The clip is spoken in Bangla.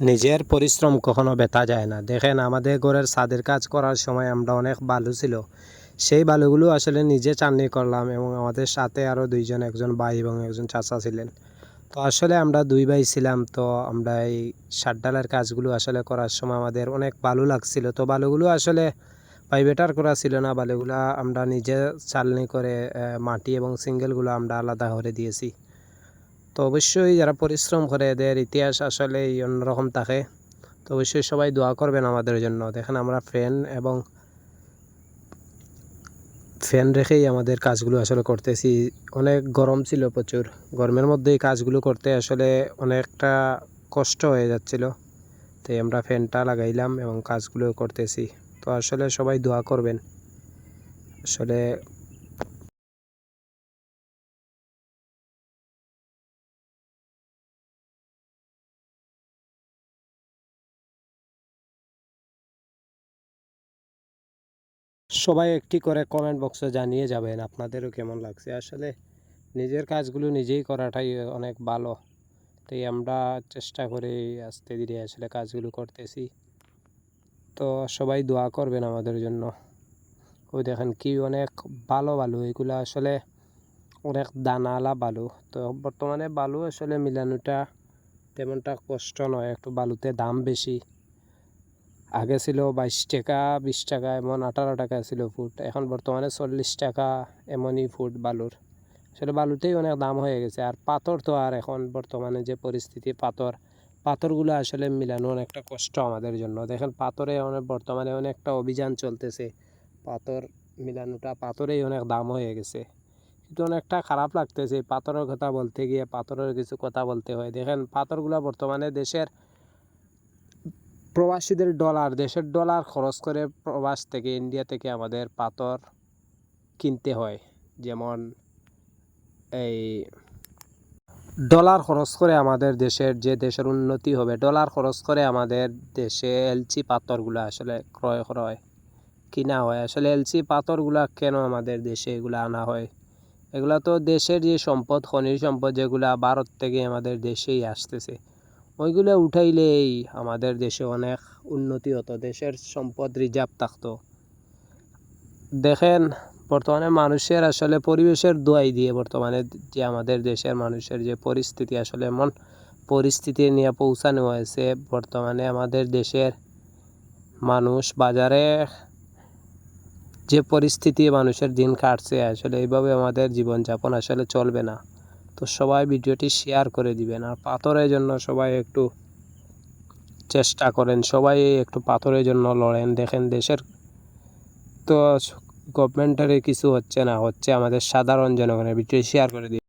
নিজের পরিশ্রম কখনো ব্যথা যায় না। দেখেন, আমাদের ঘরের ছাদের কাজ করার সময় আমরা অনেক বালু ছিল। সেই বালুগুলো আসলে নিজে চাননি করলাম এবং আমাদের সাথে আরও দুইজন, একজন ভাই এবং একজন চাচা ছিলেন। তো আসলে আমরা দুই ভাই ছিলাম, তো আমরা এই সাতডালের কাজগুলো আসলে করার সময় আমাদের অনেক ভালো লাগছিল। তো বালুগুলো আসলে প্রাইভেটার করা ছিল না। বালুগুলো আমরা নিজে চালনি করে মাটি এবং সিঙ্গেলগুলো আমরা আলাদা করে দিয়েছি। তো অবশ্যই যারা পরিশ্রম করে এদের ইতিহাস আসলে অন্যরকম থাকে। তো অবশ্যই সবাই দোয়া করবেন আমাদের জন্য। দেখেন আমরা ফ্যান এবং ফ্যান রেখেই আমাদের কাজগুলো আসলে করতেছি। অনেক গরম ছিল প্রচুর। গরমের মধ্যে এই কাজগুলো করতে আসলে অনেকটা কষ্ট হয়ে যাচ্ছিল। তাই আমরা ফ্যানটা লাগাইলাম এবং কাজগুলো করতেছি। তো আসলে সবাই দোয়া করবেন। আসলে সবাই একটি করে কমেন্ট বক্সে জানিয়ে যাবেন আপনাদেরও কেমন লাগছে। আসলে নিজের কাজগুলো নিজেই করাটাই অনেক ভালো। তাই আমরা চেষ্টা করে আস্তে ধীরে আসলে কাজগুলো করতেছি। তো সবাই দোয়া করবেন আমাদের জন্য। ওই দেখেন কি অনেক ভালো বালু এগুলো আসলে অনেক দানালা বালু তো বর্তমানে বালু আসলে মিলানোটা তেমনটা কষ্ট নয়, একটু বালুতে দাম বেশি। আগে ছিল বাইশ টাকা, বিশ টাকা, এমন আঠারো টাকা ছিল ফুট। এখন বর্তমানে চল্লিশ টাকা এমনই ফুট বালুর। আসলে বালুতেই অনেক দাম হয়ে গেছে। আর পাথর তো আর এখন বর্তমানে যে পরিস্থিতি পাথর, পাথরগুলো আসলে মিলানো অনেকটা কষ্ট আমাদের জন্য। দেখেন পাথরে অনেক, বর্তমানে অনেকটা অভিযান চলতেছে। পাথর মিলানোটা পাথরেই অনেক দাম হয়ে গেছে। কিন্তু অনেকটা খারাপ লাগতেছে। পাথরের কথা বলতে গিয়ে পাথরের কিছু কথা বলতে হয়। দেখেন পাথরগুলো বর্তমানে দেশের প্রবাসীদের ডলার দেশের ডলার খরচ করে প্রবাস থেকে ইন্ডিয়া থেকে আমাদের পাথর কিনতে হয়। যেমন এই ডলার খরচ করে আমাদের দেশের, যে দেশের উন্নতি হবে ডলার খরচ করে আমাদের দেশে এলচি পাথরগুলো আসলে ক্রয় করা হয়, কিনা হয়। আসলে এলচি পাথরগুলা কেন আমাদের দেশে এগুলো আনা হয়? এগুলা তো দেশের যে সম্পদ, খনিজ সম্পদ যেগুলা ভারত থেকে আমাদের দেশেই আসতেছে। ওইগুলো উঠাইলেই আমাদের দেশে অনেক উন্নতি হতো, দেশের সম্পদ রিজার্ভ থাকতো। দেখেন, বর্তমানে মানুষের আসলে পরিবেশের দোয়াই দিয়ে বর্তমানে যে আমাদের দেশের মানুষের যে পরিস্থিতি আসলে এমন পরিস্থিতি নিয়ে পৌঁছানো হয়েছে, বর্তমানে আমাদের দেশের মানুষ বাজারে যে পরিস্থিতি মানুষের দিন কাটছে, আসলে এইভাবে আমাদের জীবনযাপন আসলে চলবে না। তো সবাই ভিডিওটি শেয়ার করে দিবেন। আর পাথরের জন্য সবাই একটু চেষ্টা করেন। সবাই একটু পাথরের জন্য লড়েন। দেখেন দেশের তো গভর্নমেন্টের কিছু হচ্ছে না, হচ্ছে আমাদের সাধারণ জনগণের। ভিডিও শেয়ার করে দিন।